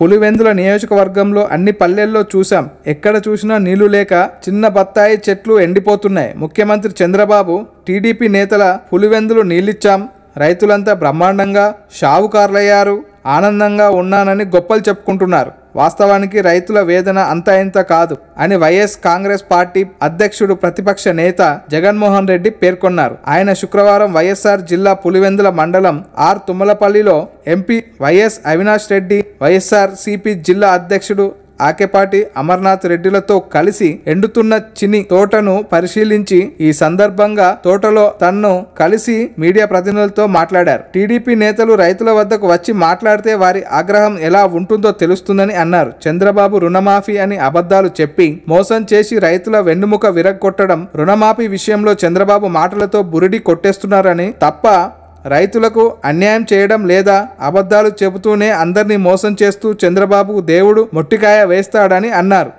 పులివెందుల నియోజకవర్గంలో అన్ని పల్లెల్లో చూశాం. ఎక్కడ చూసినా నీళ్ళు లేక చిన్న బత్తాయి చెట్లు ఎండిపోతున్నాయి. ముఖ్యమంత్రి చంద్రబాబు టీడీపీ నేతల పులివెందులు నీళ్ళిచ్చాం. రైతులంతా బ్రహ్మాండంగా షావుకారులయ్యారు. ఆనందంగా ఉన్నానని గొప్పలు చెప్పుకుంటున్నారు. వాస్తవానికి రైతుల వేదన అంత ఇంత కాదు అని వైఎస్ కాంగ్రెస్ పార్టీ అధ్యక్షుడు ప్రతిపక్ష నేత జగన్మోహన్ రెడ్డి పేర్కొన్నారు. ఆయన శుక్రవారం వైఎస్ఆర్ జిల్లా పులివెందుల మండలం R తుమ్మలపల్లిలో MP YS Avinash Reddy YSR CP జిల్లా అధ్యక్షుడు ఆకెపాటి అమర్నాథ్ రెడ్డిలతో కలిసి ఎండుతున్న చిని తోటను పరిశీలించి ఈ సందర్భంగా తోటలో తన్ను కలిసి మీడియా ప్రతినిధులతో మాట్లాడారు. టీడీపీ నేతలు రైతుల వద్దకు వచ్చి మాట్లాడితే వారి ఆగ్రహం ఎలా ఉంటుందో తెలుస్తుందని అన్నారు. చంద్రబాబు రుణమాఫీ అని అబద్ధాలు చెప్పి మోసం చేసి రైతుల వెన్నుముక విరగొట్టడం రుణమాఫీ విషయంలో చంద్రబాబు మాటలతో బురిడి కొట్టేస్తున్నారని తప్ప రైతులకు అన్యాయం చేయడం లేదా అబద్ధాలు చెబుతూనే అందరినీ మోసం చేస్తూ చంద్రబాబు దేవుడు మొట్టికాయ వేస్తాడని అన్నారు.